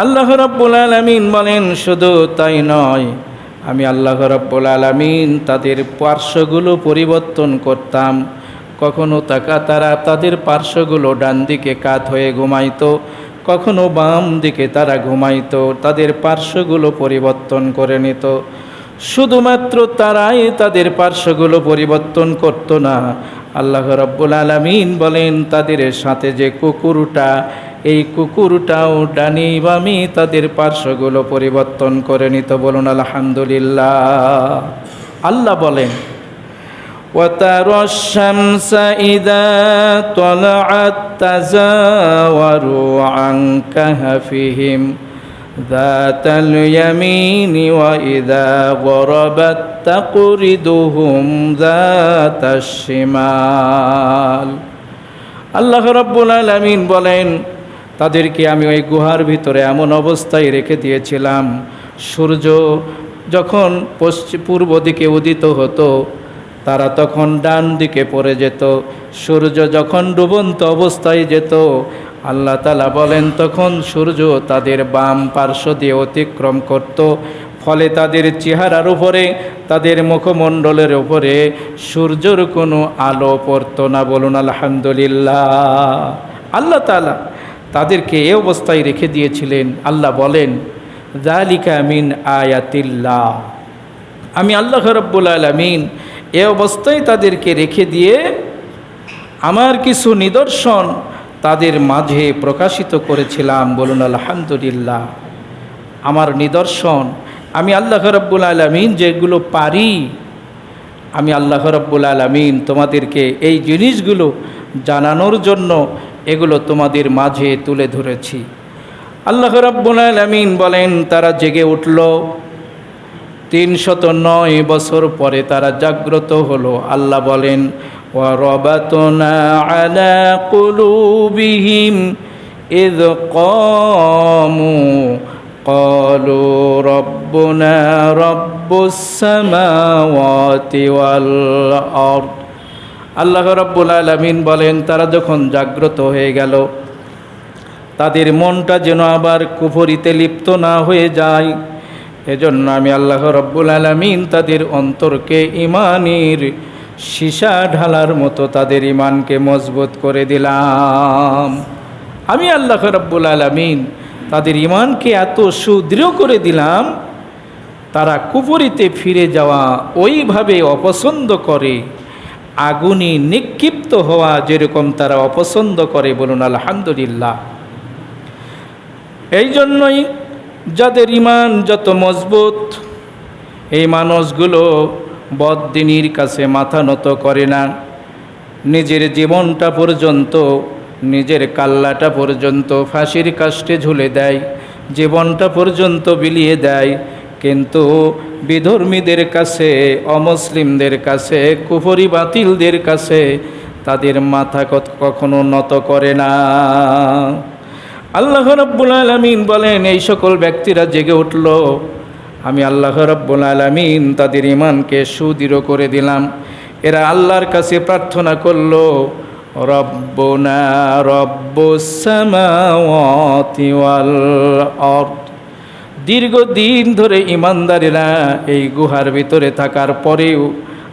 আল্লাহ রব্বুল আলমিন বলেন, শুধু তাই নয়, আমি আল্লাহ রব্বুল আলমিন তাদের পার্শ্বগুলো পরিবর্তন করতাম। কখনো তাকা তারা তাদের পার্শ্বগুলো ডান দিকে কাত হয়ে ঘুমাইতো, কখনো বাম দিকে তারা ঘুমাইতো, তাদের পার্শ্বগুলো পরিবর্তন করে নিত। শুধুমাত্র তারাই তাদের পার্শ্বগুলো পরিবর্তন করত না। আল্লাহ রব্বুল আলমিন বলেন, তাদের সাথে যে কুকুরটা এই কুকুরটাও ডানি বামি তাদের পার্শ্বগুলো পরিবর্তন করে নিত বলুন আলহামদুলিল্লাহ আল্লাহ বলেন وترى الشمس إذا طلعت تزاور عن كهفهم ذات اليمين وإذا غربت تقرضهم ذات الشمال আল্লাহ রব্বুল আলমিন বলেন তাদেরকে আমি ওই গুহার ভিতরে এমন অবস্থায় রেখে দিয়েছিলাম। সূর্য যখন পশ্চিম পূর্ব দিকে উদিত হতো, তারা তখন ডান দিকে পড়ে যেত। সূর্য যখন ডুবন্ত অবস্থায় যেত, আল্লাহ তালা বলেন, তখন সূর্য তাদের বাম পার্শ্ব দিয়ে অতিক্রম করত। ফলে তাদের চেহারার উপরে, তাদের মুখমণ্ডলের উপরে সূর্যর কোনো আলো পড়তো না। বলুন, আলহামদুলিল্লাহ। আল্লাহ তালা তাদেরকে এ অবস্থায় রেখে দিয়েছিলেন। আল্লাহ বলেন জালিকা মিন আয়াতিল্লাহ। আমি আল্লাহ রব্বুল আলমিন এ অবস্থায় তাদেরকে রেখে দিয়ে আমার কিছু নিদর্শন তাদের মাঝে প্রকাশিত করেছিলাম। বলুন, আলহামদুলিল্লাহ। আমার নিদর্শন, আমি আল্লাহ রব্বুল আলমিন যেগুলো পারি, আমি আল্লাহ রব্বুল আলমিন তোমাদেরকে এই জিনিসগুলো জানানোর জন্য এগুলো তোমাদের মাঝে তুলে ধরেছি আল্লাহ রব্বুল আলমিন বলেন তারা জেগে উঠল তিনশত নয় বছর পরে তারা জাগ্রত হলো আল্লাহ বলেন وربطنا على قلوبهم إذ قاموا قالوا ربنا رب السماوات والأرض আল্লাহ রব্বুল আলমিন বলেন, তারা যখন জাগ্রত হয়ে গেল, তাদের মনটা যেন আবার কুফরিতে লিপ্ত না হয়ে যায়। এজন্য আমি আল্লাহ রব্বুল আলমিন তাদের অন্তরকে ইমানের সীসা ঢালার মতো তাদের ইমানকে মজবুত করে দিলাম। আমি আল্লাহ রব্বুল আলমিন তাদের ইমানকে এত সুদৃঢ় করে দিলাম, তারা কুপুরিতে ফিরে যাওয়া ওইভাবে অপছন্দ করে। আগুনে নিক্ষিপ্ত হওয়া যেরকম তারা অপছন্দ করে বলুন আলহামদুলিল্লাহ। এই জন্যই যাদের ইমান যত মজবুত, এই মানুষগুলো বদিনীর কাছে মাথা নত করে না। নিজের জীবনটা পর্যন্ত, নিজের কাল্লাটা পর্যন্ত ফাঁসির কাষ্টে ঝুলে দেয়, জীবনটা পর্যন্ত বিলিয়ে দেয় কিন্তু বিধর্মীদের কাছে, অমুসলিমদের কাছে, কুফরি বাতিলদের কাছে তাদের মাথা কখনো নত করে না। আল্লাহ রব্বুল আলমিন বলেন, এই সকল ব্যক্তিরা জেগে উঠল। আমি আল্লাহ রব্বুল আলমিন তাদের ইমানকে সুদৃঢ় করে দিলাম। এরা আল্লাহর কাছে প্রার্থনা করল, রব্বনা রব্বুসামাওয়াল দীর্ঘদিন ধরে ইমানদারেরা এই গুহার ভিতরে থাকার পরেও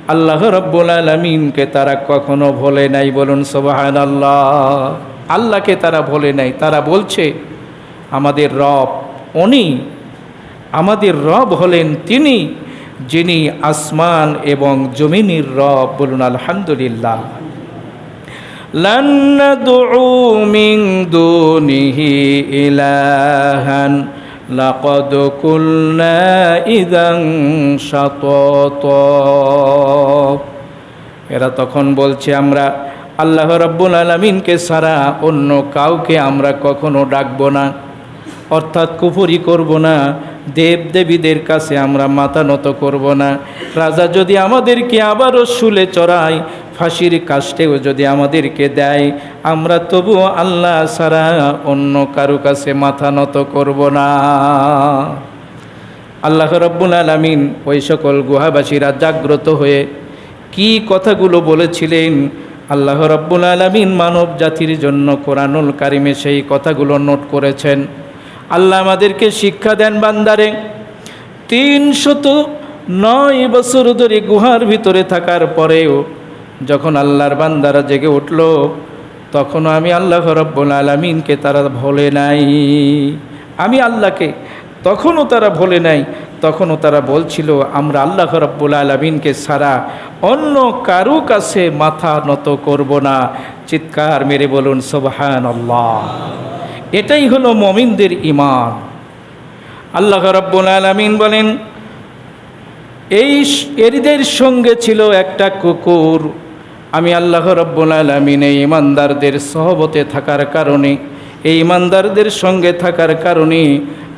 আল্লাহ রব্বুল আলমিনকে তারা কখনো ভোলে নাই বলুন সোবাহান আল্লাহ আল্লাহকে তারা ভোলে নাই। তারা বলছে, আমাদের রব উনি, আমাদের রব হলেন তিনি, যিনি আসমান এবং জমিনের রব বলুন আলহামদুলিল্লাহ। মিং দুনিহি ইলাহান। লাকদ কুলনা ইদাং শাতত এরা তখন বলছে, আমরা আল্লাহ রব্বুল আলমিনকে ছাড়া অন্য কাউকে আমরা কখনো ডাকবো না। অর্থাৎ কুফুরি করব না। দেব দেবীদের কাছে আমরা মাথা নত করব না। রাজা যদি আমাদেরকে আবারও শুলে চড়ায় ফাঁসির কাস্টেও যদি আমাদেরকে দেয়, আমরা তবুও আল্লাহ ছাড়া অন্য কারও কাছে মাথা নত করব না। আল্লাহ রব্বুল আলমিন ওই সকল গুহাবাসীরা জাগ্রত হয়ে কি কথাগুলো বলেছিলেন, আল্লাহ রব্বুল আলমিন মানব জাতির জন্য কোরআনুল কারিমে সেই কথাগুলো নোট করেছেন। আল্লাহ আমাদেরকে শিক্ষা দেন বান্দারে, তিনশত নয় বছর ধরে গুহার ভিতরে থাকার পরেও যখন আল্লাহর বান্দারা জেগে উঠল, তখনও আমি আল্লাহ রব্বুল আলমিনকে তারা ভোলে নাই। আমি আল্লাহকে তখনও তারা ভোলে নাই, তখনও তারা বলছিল, আমরা আল্লাহ রব্বুল আলমিনকে সারা অন্য কারও কাছে মাথা নত করব না। চিৎকার মেরে বলুন সোবাহান আল্লাহ এটাই হলো মমিনদের ইমান আল্লাহ রব্বুল আলমিন বলেন, এই এদের সঙ্গে ছিল একটা কুকুর। আমি আল্লাহ রব্বুল আলমিন এই ইমানদারদের সহবতে থাকার কারণে, এই ইমানদারদের সঙ্গে থাকার কারণে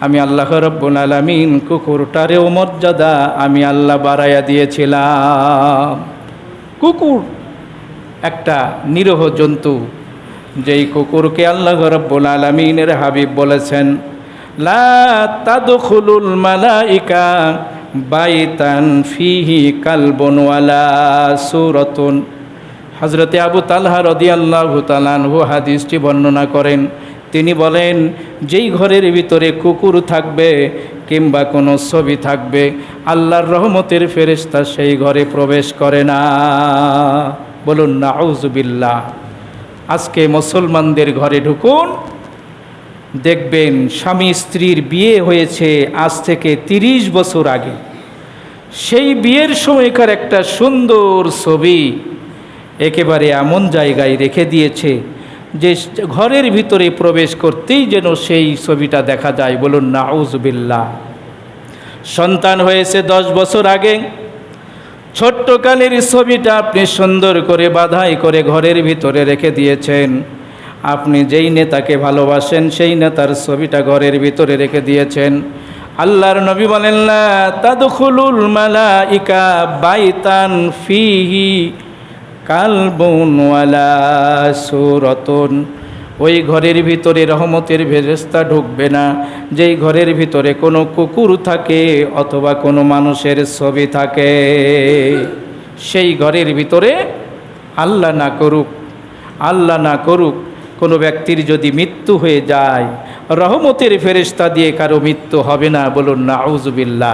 আমি আল্লাহ রব্বুল আলমিন কুকুরটারেও মর্যাদা আমি আল্লাহ বাড়াইয়া দিয়েছিলাম। কুকুর একটা নিরহ জন্তু, যেই কুকুরকে আল্লাহ রব্বুল আলমিনের হাবিব বলেছেন মালাইকা বাইতান ফিহি কালবন ওয়ালা সুরতুন। হজরতে আবু তালহা রদিয়াল্লাহু তালানহু হাদিসটি বর্ণনা করেন। তিনি বলেন, যেই ঘরের ভিতরে কুকুর থাকবে কিংবা কোনো ছবি থাকবে, আল্লাহর রহমতের ফেরেশতা সেই ঘরে প্রবেশ করে না। বলুন না আউজুবিল্লাহ আজকে মুসলমানদের ঘরে ঢুকুন, দেখবেন স্বামী স্ত্রীর বিয়ে হয়েছে আজ থেকে তিরিশ বছর আগে। সেই বিয়ের সময়কার একটা সুন্দর ছবি একেবারে এমন জায়গায় রেখে দিয়েছে যে ঘরের ভিতরে প্রবেশ করতেই যেন সেই ছবিটা দেখা যায়। বলুন না আউজবিল্লা সন্তান হয়েছে দশ বছর আগে। ছোট্টকালের ছবিটা আপনি সুন্দর করে, বাধাই করে ঘরের ভিতরে রেখে দিয়েছেন। আপনি যেই নেতাকে ভালোবাসেন, সেই নেতার ছবিটা ঘরের ভিতরে রেখে দিয়েছেন। আল্লাহর নবী বলেন না তাদখুলুল মালাইকা বাইতান ফিহি কালবুন ওয়ালা সুরতুন। ওই ঘরের ভিতরে রহমতের ভেরেস্তা ঢুকবে না। যেই ঘরের ভিতরে কোনো কুকুর থাকে অথবা কোনো মানুষের ছবি থাকে, সেই ঘরের ভিতরে আল্লাহ না করুক, আল্লাহ না করুক, কোনো ব্যক্তির যদি মৃত্যু হয়ে যায়, রহমতের ফেরেস্তা দিয়ে কারও মৃত্যু হবে না বলুন না আউজবিল্লা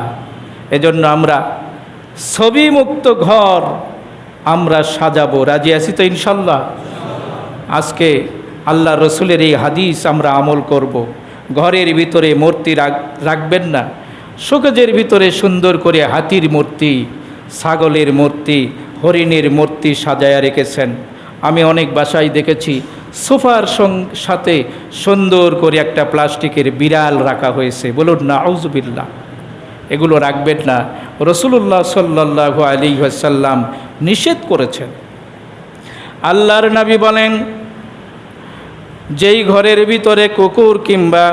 এজন্য আমরা ছবি মুক্ত ঘর আমরা সাজাবো। রাজি আছি তো ইনশাল্লাহ? আজকে আল্লাহ রসুলের এই হাদিস আমরা আমল করব। ঘরের ভিতরে মূর্তি রাখ- রাখবেন না। শোকেজের ভিতরে সুন্দর করে হাতির মূর্তি, ছাগলের মূর্তি, হরিণের মূর্তি সাজায়া রেখেছেন। আমি অনেক বাসায় দেখেছি, সোফার সাথে সুন্দর করে একটা প্লাস্টিকের বিড়াল রাখা হয়েছে। বলুন না আউজবিল্লা এগুলো রাখবেন না। রসুল্লাহ সাল্লাহ আলী সাল্লাম নিষেধ করেছেন। আল্লাহর নবী বলেন, যেই ঘরের ভিতরে কুকুর কিংবা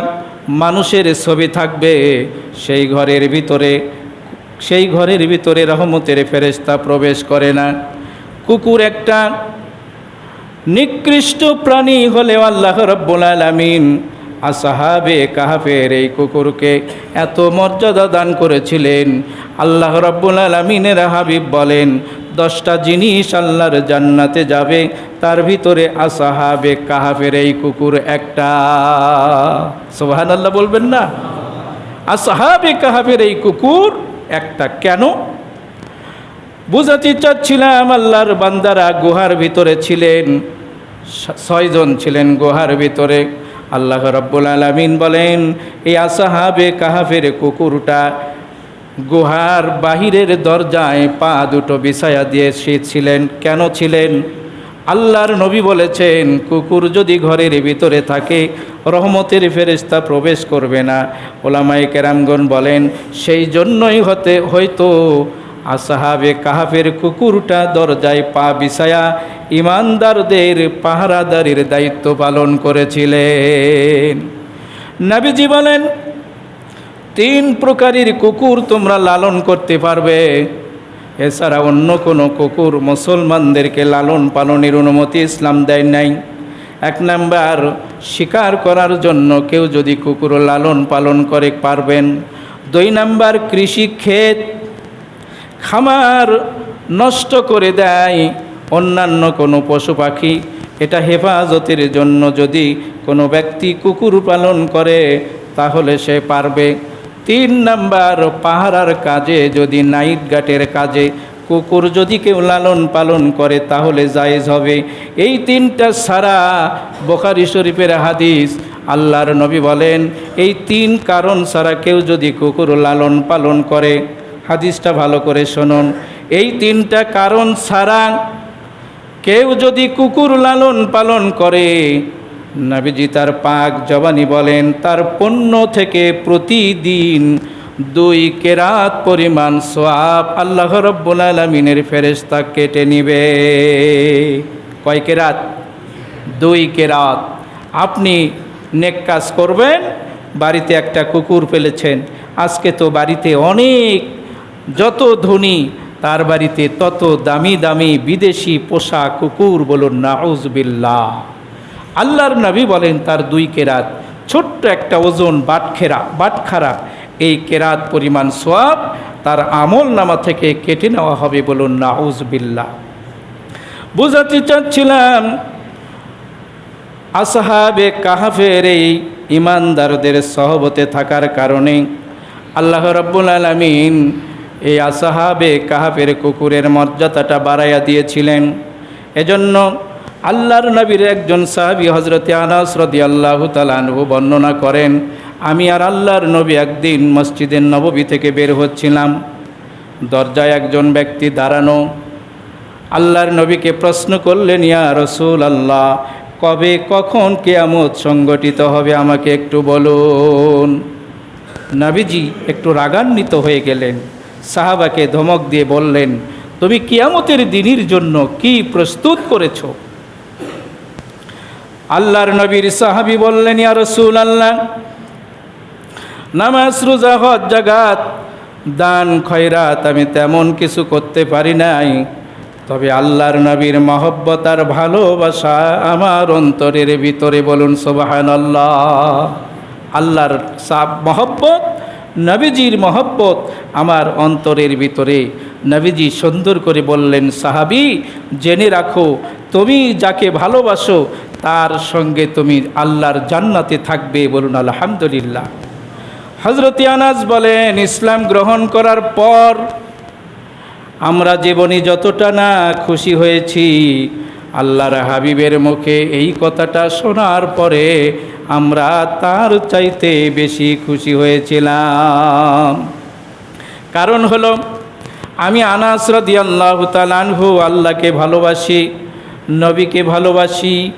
মানুষের ছবি থাকবে, সেই ঘরের ভিতরে, সেই ঘরের ভিতরে রহমতের ফেরেস্তা প্রবেশ করে না। কুকুর একটা নিকৃষ্ট প্রাণী হলেও আল্লাহ রব্বুল আলামিন আসাহাবে কাহাফের এই কুকুরকে এত মর্যাদা দান করেছিলেন। আল্লাহ রব্বুল আলমিনের হাবিব বলেন, দশটা জিনিস আল্লাহর জান্নাতে যাবে, তার ভিতরে আসাহাবে কাহাফের এই কুকুর একটা। সোহান আল্লাহ বলবেন না? আসাহাবে কাহাফের এই কুকুর একটা। কেন? বুঝাতে চাচ্ছিলাম আল্লাহর বান্দারা গুহার ভিতরে ছিলেন ছয়জন ছিলেন গুহার ভিতরে। আল্লাহ রব্বুল আলমিন বলেন এই আসাহাবে কাহাফের কুকুরটা গুহার বাহিরের দরজায় পা দুটো বিছায়া দিয়ে সে ছিলেন কেন ছিলেন? আল্লাহর নবী বলেছেন, কুকুর যদি ঘরের ভিতরে থাকে, রহমতের ফেরেস্তা প্রবেশ করবে না। ওলামাই কেরামগণ বলেন, সেই জন্যই হতে, হয়তো আসাহাবে কাহাফের কুকুরটা দরজায় পা বিছায়া ইমানদারদের পাহারাদারির দায়িত্ব পালন করেছিলেন। নাবিজি বলেন, তিন প্রকারের কুকুর তোমরা লালন করতে পারবে। এছাড়া অন্য কোনো কুকুর মুসলমানদেরকে লালন পালনের অনুমতি ইসলাম দেয় নাই। এক নাম্বার, শিকার করার জন্য কেউ যদি কুকুর লালন পালন করে পারবেন। দুই নাম্বার, কৃষি ক্ষেত খামার নষ্ট করে দেয়। অন্যান্য কোনো পশু পাখি, এটা হেফাজতের জন্য যদি কোনো ব্যক্তি কুকুর পালন করে, তাহলে সে পারবে। তিন নাম্বার, পাহারার কাজে যদি নাইট গাটের কাজে কুকুর যদি কেউ লালন পালন করে, তাহলে জায়েজ হবে। এই তিনটা সারা বোখারি শরীফের হাদিস, আল্লাহর নবী বলেন, এই তিন কারণ ছাড়া কেউ যদি কুকুর লালন পালন করে, হাদিসটা ভালো করে শুনুন। এই তিনটা কারণ ছাড়া কেউ যদি কুকুর লালন পালন করে, নাবিজি তার পাক জবানি বলেন, তার পণ্য থেকে প্রতিদিন দুই কেরাত পরিমাণ সোয়াব আল্লাহ রব্বুল আলমিনের ফেরেস্তা কেটে নিবে। কয় কেরাত? দুই কেরাত। আপনি নেক কাজ করবেন, বাড়িতে একটা কুকুর ফেলেছেন, আজকে তো বাড়িতে অনেক যত ধনী তার বাড়িতে তত দামি দামি বিদেশি পোষা কুকুর বলুন, নাউজবিল্লাহ। আল্লাহর নবী বলেন, তার দুই কেরাত, ছোট্ট একটা ওজন বাটখেরা বাটখারা এই কেরাত পরিমাণ সোয়াব তার আমল নামা থেকে কেটে নেওয়া হবে বলুন, নাউজবিল্লাহ। বুঝাতে চাচ্ছিলাম, আসহাবে কাহাফের এই ইমানদারদের সহবতে থাকার কারণে আল্লাহ রব্বুল আলমিন এই আসাহাবে কাহাফের কুকুরের মর্যাদাটা বাড়াইয়া দিয়েছিলেন। এজন্য আল্লাহর নবীর একজন সাহাবি হজরতে আনাস রদি আল্লাহ তালানহু বর্ণনা করেন, আমি আর আল্লাহর নবী একদিন মসজিদের নববী থেকে বের হচ্ছিলাম। দরজায় একজন ব্যক্তি দাঁড়ানো। আল্লাহর নবীকে প্রশ্ন করলেন, ইয়া রসুল আল্লাহ কবে, কখন কেয়ামত সংগঠিত হবে আমাকে একটু বলুন। নাবিজি একটু রাগান্বিত হয়ে গেলেন। সাহাবাকে ধমক দিয়ে বললেন, তুমি কিয়ামতের দিনের জন্য কি প্রস্তুত করেছ? আল্লাহর নবীর সাহাবি বললেন, ইয়া রসুল আল্লাহ নামাজ, রোজা, হজ জাগাত দান, খয়রাত আমি তেমন কিছু করতে পারি নাই। তবে আল্লাহর নবীর মহব্বত আর ভালোবাসা আমার অন্তরের ভিতরে বলুন সোবাহান আল্লাহ আল্লাহর সাব মহব্বত নবীজির মহব্বত আমার অন্তরের ভিতরে। নবীজি সুন্দর করে বললেন, সাহাবি, জেনে রাখো, তুমি যাকে ভালোবাসো, তার সঙ্গে তুমি আল্লাহর জান্নাতে থাকবে বলুন আলহামদুলিল্লাহ। হজরত আনাজ বলেন, ইসলাম গ্রহণ করার পর আমরা জীবনে যতটা না খুশি হয়েছি, আল্লাহর হাবিবের মুখে এই কথাটা শোনার পরে আমরা তার চাইতে বেশি খুশি হয়েছিলাম। কারণ হলো, আমি আনাস আল্লাহ তালানহু আল্লাহকে ভালোবাসি, নবীকে ভালোবাসি,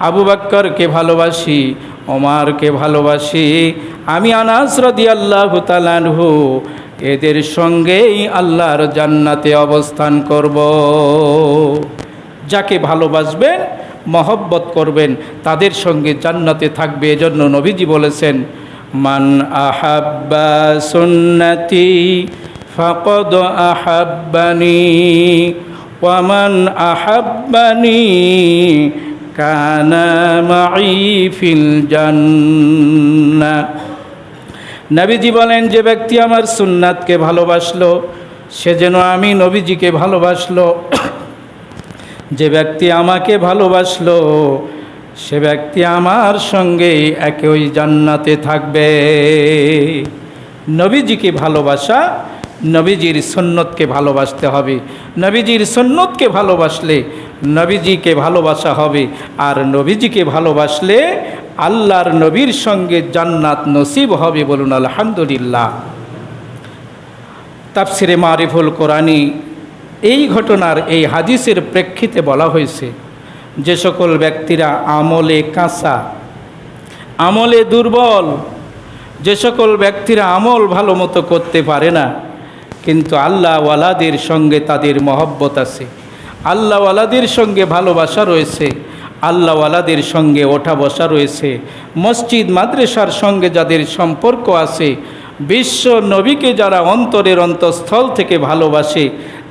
আবু বাক্করকে ভালোবাসি, ওমারকে ভালোবাসি। আমি আনাস আল্লাহ তালানহু এদের সঙ্গেই আল্লাহর জান্নাতে অবস্থান করব। যাকে ভালোবাসবেন, মহব্বত করবেন, তাদের সঙ্গে জান্নাতে থাকবে এজন্য নবীজি বলেছেন, মান আহাব্বা সুন্নতি ফকদ আহাব্বানি ওয়ামান আহাব্বানি কানা মাই ফিল জান্না। নবীজি বলেন, যে ব্যক্তি আমার সুন্নাতকে ভালোবাসলো, সে যেন আমি নবীজিকে ভালোবাসলো। যে ব্যক্তি আমাকে ভালোবাসলো, সে ব্যক্তি আমার সঙ্গেই একই জান্নাতে থাকবে। নবীজিকে ভালোবাসা, নবীজির সন্ন্যতকে ভালোবাসতে হবে। নবীজির সন্ন্যতকে ভালোবাসলে নবীজিকে ভালোবাসা হবে, আর নবীজিকে ভালোবাসলে আল্লাহর নবীর সঙ্গে জান্নাত নসিব হবে বলুন আলহামদুলিল্লাহ। তাফসিরে মারিফুল কোরআনী এই ঘটনার এই হাদিসের প্রেক্ষিতে বলা হয়েছে, যে সকল ব্যক্তিরা আমলে কাঁচা, আমলে দুর্বল, যে সকল ব্যক্তিরা আমল ভালো মতো করতে পারে না, কিন্তু আল্লাহওয়ালাদের সঙ্গে তাদের মহব্বত আছে। আল্লাহওয়ালাদের সঙ্গে ভালোবাসা রয়েছে, আল্লাহওয়ালাদের সঙ্গে ওঠা বসা রয়েছে। মসজিদ, মাদ্রাসার সঙ্গে যাদের সম্পর্ক আছে, বিশ্ব নবীকে যারা অন্তরের অন্তঃস্থল থেকে ভালোবাসে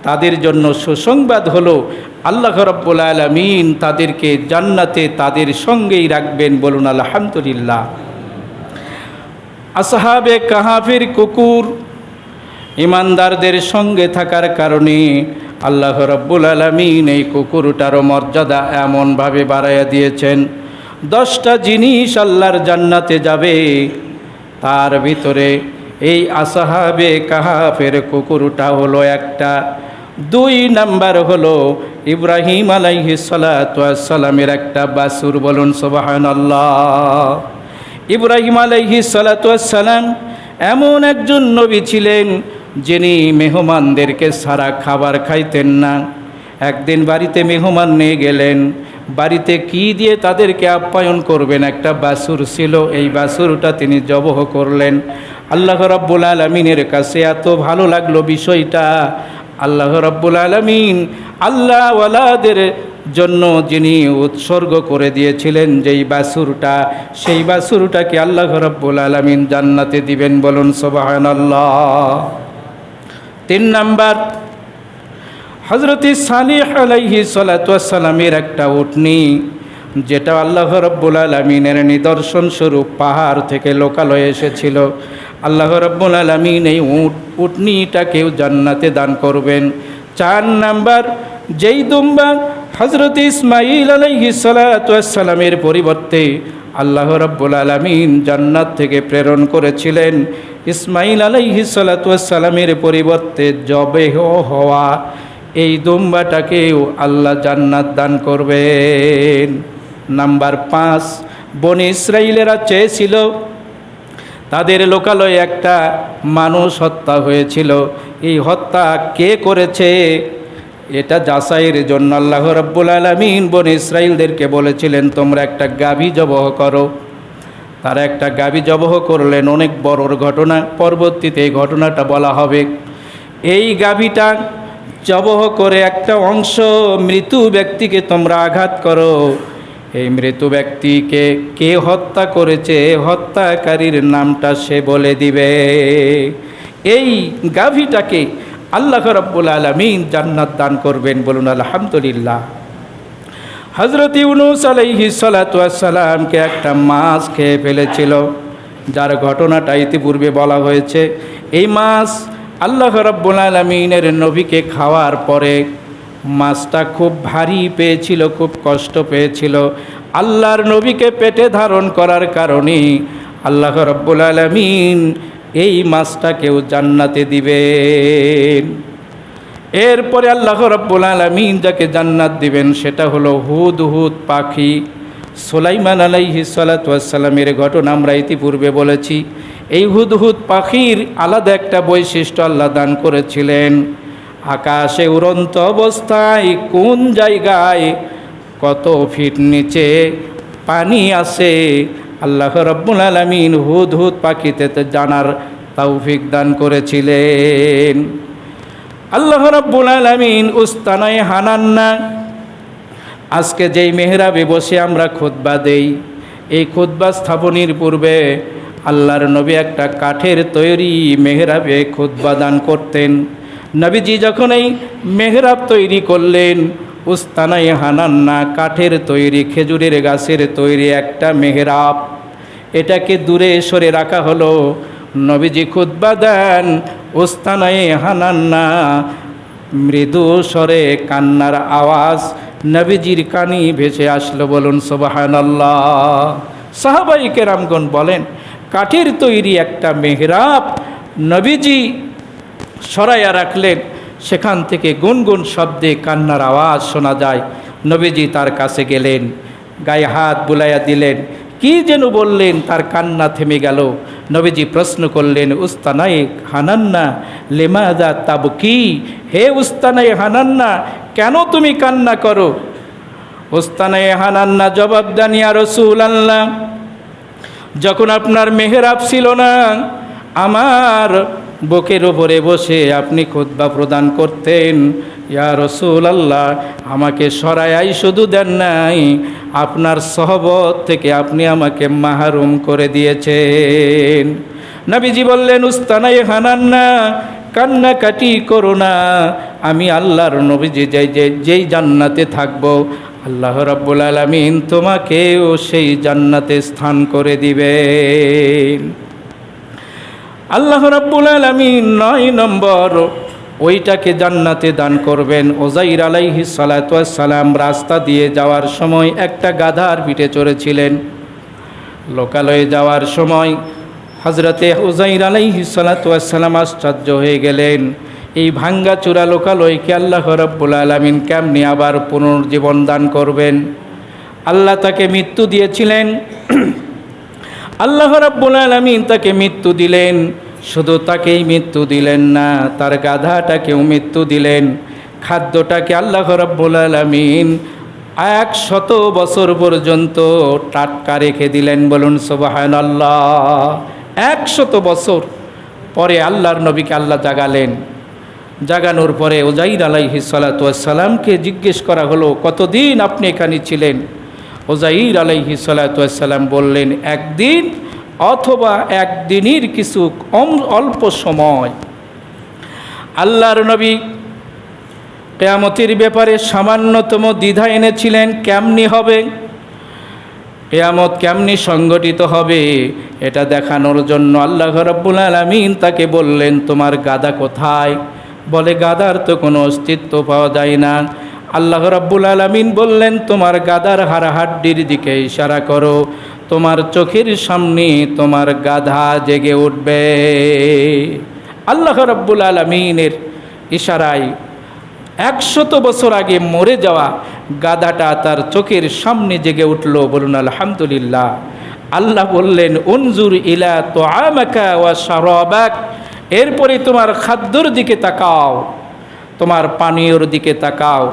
তাদের জন্য সুসংবাদ হলো, আল্লাহ রব্বুল আলমিন তাদেরকে জান্নাতে তাদের সঙ্গেই রাখবেন বলুন আলহামদুলিল্লাহ। আসহাবে কাহাফির কুকুর ইমানদারদের সঙ্গে থাকার কারণে আল্লাহ রব্বুল আলমিন এই কুকুরটারও মর্যাদা এমনভাবে বাড়াইয়া দিয়েছেন, দশটা জিনিস আল্লাহর জান্নাতে যাবে, তার ভিতরে এই আসাহাবে কাহাফের কুকুরটা হলো একটা। দুই নাম্বার হলো ইব্রাহিম আলাইহি সালামের একটা বাসুর বলুন সোবাহান আল্লাহ ইব্রাহিম আলাইহি সালাম এমন একজন নবী ছিলেন যিনি মেহমানদেরকে সারা খাবার খাইতেন না। একদিন বাড়িতে মেহমান নিয়ে গেলেন, বাড়িতে কি দিয়ে তাদেরকে আপ্যায়ন করবেন একটা বাসুর ছিল, এই বাসুরটা তিনি জবহ করলেন। আল্লাহ রব্বুল আলমিনের কাছে এত ভালো লাগল বিষয়টা আল্লাহ রব্বুল আলমিন আল্লাহওয়ালাদের জন্য যিনি উৎসর্গ করে দিয়েছিলেন যেই বাসুরটা, সেই বাসুরটাকে আল্লাহ রব্বুল আলমিন জান্নাতে দিবেন বলুন সোবাহান তিন নাম্বার হজরতি সালিহ আলাইহি সালাতামের একটা উটনি, যেটা আল্লাহ রব্বুল আলমিনের নিদর্শন স্বরূপ পাহাড় থেকে লোকালয়ে এসেছিল। আল্লাহ রব্বুল আলমিন এই উট, উটনিটাকেও জান্নাতে দান করবেন। চার নাম্বার, যেই দুম্বা হজরত ইসমাইল আলাইহি সালাতামের পরিবর্তে আল্লাহ রব্বুল আলমিন জান্নাত থেকে প্রেরণ করেছিলেন। ইসমাইল আলাইহি সালাতামের পরিবর্তে জবে হওয়া এই দুম্বাটাকেও আল্লাহ জান্নাত দান করবেন। নাম্বার পাঁচ, বনি ইসরাইলেরা চেয়েছিল তাদের লোকালয়ে একটা মানুষ হত্যা হয়েছিল। এই হত্যা কে করেছে? এটা যাচাইয়ের জন্য আল্লাহ রব্বুল আলমিন বন ইসরাইলদেরকে বলেছিলেন, তোমরা একটা গাভী জবহ করো। তারা একটা গাভী জবহ করলেন। অনেক বড়র ঘটনা, পরবর্তীতে এই ঘটনাটা বলা হবে। এই গাভীটা জবহ করে একটা অংশ মৃত্যু ব্যক্তিকে তোমরা আঘাত করো। এই মৃত ব্যক্তিকে কে হত্যা করেছে? হত্যাকারীর নামটা সে বলে দিবে। এই গাভীটাকে আল্লাহ রব্বুল আলমিন জান্নাত দান করবেন বলুন আলহামদুলিল্লাহ। হজরত ইউনুস আলাইহি সালাতামকে একটা মাছ খেয়ে ফেলেছিল। যার ঘটনাটা ইতিপূর্বে বলা হয়েছে। এই মাছ আল্লাহ রব্বুল আলমিনের নবীকে খাওয়ার পরে মাছটা খুব ভারী পেয়েছিল, খুব কষ্ট পেয়েছিল। আল্লাহর নবীকে পেটে ধারণ করার কারণে আল্লাহ রব্বুল আলমিন এই মাছটাকেও জান্নাতে দিবেন এরপরে আল্লাহ রব্বুল আলমিন যাকে জান্নাত দিবেন সেটা হলো হুদ হুদ পাখি। সোলাইমান আলাইহি সালাতামের ঘটনা আমরা ইতিপূর্বে বলেছি। এই হুদ হুদ পাখির আলাদা একটা বৈশিষ্ট্য আল্লাহ দান করেছিলেন। আকাশে উড়ন্ত অবস্থায় কোন জায়গায় কত ফিট নিচে পানি আছে? আল্লাহ রব্বুল আলমিন হুদ হুদ পাখিতে জানার তৌফিক দান করেছিলেন। আল্লাহ রব্বুল আলমিন উস্তানায় হানান না। আজকে যেই মেহরাবে বসে আমরা খুদ্া দেই, এই খুদ্া স্থাপনের পূর্বে আল্লাহর নবী একটা কাঠের তৈরি মেহরাবে খুদ্া দান করতেন। নবীজি যখন এই মেহরাব তৈরি করলেন উস্তানাই হানান্না, কাঠের তৈরি, খেজুরের গাছের তৈরি একটা মেহরাব। এটাকে দূরে সরে রাখা হলো। নবীজি খুদ্া দেন উস্তানাই হানান্না, মৃদু স্বরে কান্নার আওয়াজ নবীজির কানি ভেসে আসলো বলুন সোবাহান সাহাবাই কেরামগণ বলেন, কাঠের তৈরি একটা মেহরাব নবীজি সরাইয়া রাখলেন, সেখান থেকে গুনগুন শব্দে কান্নার আওয়াজ শোনা যায়। নবীজি তার কাছে গেলেন, গায়ে হাত বুলাইয়া দিলেন, কি যেন বললেন, তার কান্না থেমে গেল? নবীজি প্রশ্ন করলেন, উস্তানাই হানান্না লেমাদা তাব কি হে উস্তানাই হানান্না, কেন তুমি কান্না করো? উস্তানাই হানান্না, জবাব দানিয়া রসুল আল্লাহ যখন আপনার মেহেরাব ছিল না, আমার বুকের ওপরে বসে আপনি খুদ্া প্রদান করতেন। ইয়া রসুল আল্লাহ আমাকে সরাই শুধু দেন নাই, আপনার সহবত থেকে আপনি আমাকে মাহারুম করে দিয়েছেন। নবীজি বললেন, উস্তানাই হানান্না কান্নাকাটি করো না। আমি আল্লাহর নবীজি যাই যে, যেই জান্নাতে থাকব, আল্লাহ রাব্বুল আলমিন তোমাকেও সেই জান্নাতে স্থান করে দিবেন। আল্লাহ রাব্বুল আলমিন নয় নম্বর ওইটাকে জান্নাতে দান করবেন। ওজাইর আলাইহি সালাম রাস্তা দিয়ে যাওয়ার সময় একটা গাধার পিঠে চড়েছিলেন। লোকালয়ে যাওয়ার সময় হজরতে হুজাইর আলাইহি সালাতাম আশ্চর্য হয়ে গেলেন। এই ভাঙ্গা চূড়া লোকালয়কে আল্লাহ রব্বুল আলমিন কেমনি আবার পুনর্জীবন দান করবেন? আল্লাহ তাকে মৃত্যু দিয়েছিলেন। আল্লাহ রাব্বুল আলমিন তাকে মৃত্যু দিলেন। শুধু তাকেই মৃত্যু দিলেন না, তার গাধাটাকেও মৃত্যু দিলেন। খাদ্যটাকে আল্লাহ রাব্বুল আলমিন এক শত বছর পর্যন্ত টাটকা রেখে দিলেন। বলুন সোবাহান আল্লাহ এক শত বছর পরে আল্লাহর নবীকে আল্লাহ জাগালেন। জাগানোর পরে ওজাইর আলাইহি সালাতামকে জিজ্ঞেস করা হলো, কতদিন আপনি এখানে ছিলেন? ওজাইর আলাইহি সালাতাম বললেন, একদিন অথবা একদিনের কিছু অল্প সময় আল্লাহর নবী কেয়ামতির ব্যাপারে সামান্যতম দ্বিধা এনেছিলেন, কেমনি হবে? কেয়ামত কেমনি সংগঠিত হবে, এটা দেখানোর জন্য আল্লাহ রব্বুল আলমিন তাকে বললেন, তোমার গাদা কোথায়? বলে, গাদার তো কোনো অস্তিত্ব পাওয়া যায় না। আল্লাহ রব্বুল আলমিন বললেন, তোমার গাদার হাড়াহাড্ডির দিকে ইশারা করো। তোমার চোখের সামনে তোমার গাধা জেগে উঠবে। আল্লাহ রব্বুল আলমিনের ইশারায় একশত বছর আগে মরে যাওয়া গাধাটা তার চোখের সামনে জেগে উঠল। বলুন, আলহামদুলিল্লাহ। আল্লাহ বললেন, উনজুর ইলা তো আমাকা এরপরে তোমার খাদ্যর দিকে তাকাও, তোমার পানীয়র দিকে তাকাও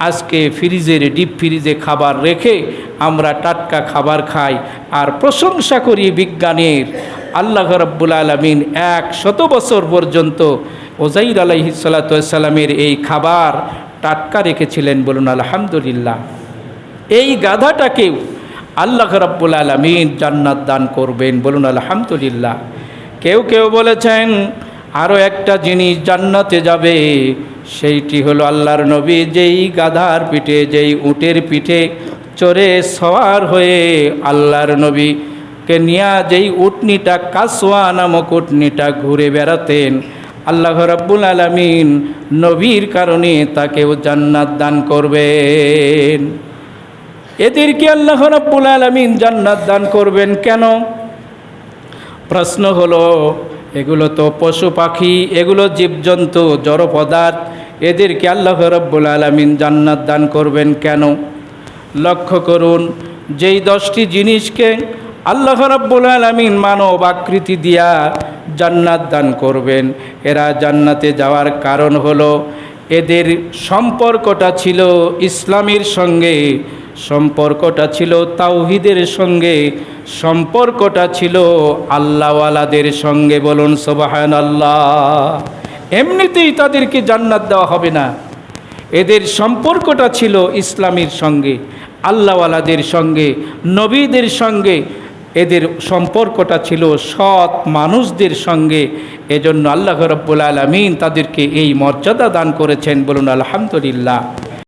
আজকে ফ্রিজের ডিপ ফ্রিজে খাবার রেখে আমরা টাটকা খাবার খাই আর প্রশংসা করি বিজ্ঞানের। আল্লাহ রব্বুল আলমিন এক শত বছর পর্যন্ত ওজাইর আলাইহি সালাতামের এই খাবার টাটকা রেখেছিলেন বলুন আলহামদুলিল্লাহ। এই গাধাটাকেও আল্লাহ রব্বুল আলমিন জান্নাত দান করবেন বলুন আলহামদুলিল্লাহ। কেউ কেউ বলেছেন আরও একটা জিনিস জান্নাতে যাবে, সেইটি হলো আল্লাহর নবী যেই গাধার পিঠে, যেই উটের পিঠে চড়ে সওয়ার হয়ে আল্লাহর নবীকে নিয়ে যেই উটনিটা কাসোয়া নামক উটনিটা ঘুরে বেড়াতেন। আল্লাহ রাব্বুল আলমিন নবীর কারণে তাকেও জান্নাত দান করবেন। এদেরকে আল্লাহ রাব্বুল আলমিন জান্নাত দান করবেন কেন? প্রশ্ন হলো এগুলো তো পশু পাখি, এগুলো জীবজন্তু, জড় পদার্থ। এদেরকে আল্লাহ রব্বুল আলমিন জান্নাত দান করবেন কেন? লক্ষ্য করুন, যেই দশটি জিনিসকে আল্লাহ রব্বুল আলমিন মানব আকৃতি দিয়া জান্নাত দান করবেন, এরা জান্নাতে যাওয়ার কারণ হলো এদের সম্পর্কটা ছিল ইসলামের সঙ্গে সম্পর্কটা ছিল তাওহিদের সঙ্গে, সম্পর্কটা ছিল আল্লাহওয়ালাদের সঙ্গে। বলুন সোবাহান আল্লাহ এমনিতেই তাদেরকে জান্নাত দেওয়া হবে না। এদের সম্পর্কটা ছিল ইসলামের সঙ্গে, আল্লাহওয়ালাদের সঙ্গে, নবীদের সঙ্গে। এদের সম্পর্কটা ছিল সৎ মানুষদের সঙ্গে। এজন্য আল্লাহ রব্বুল আলমিন তাদেরকে এই মর্যাদা দান করেছেন। বলুন, আলহামদুলিল্লাহ।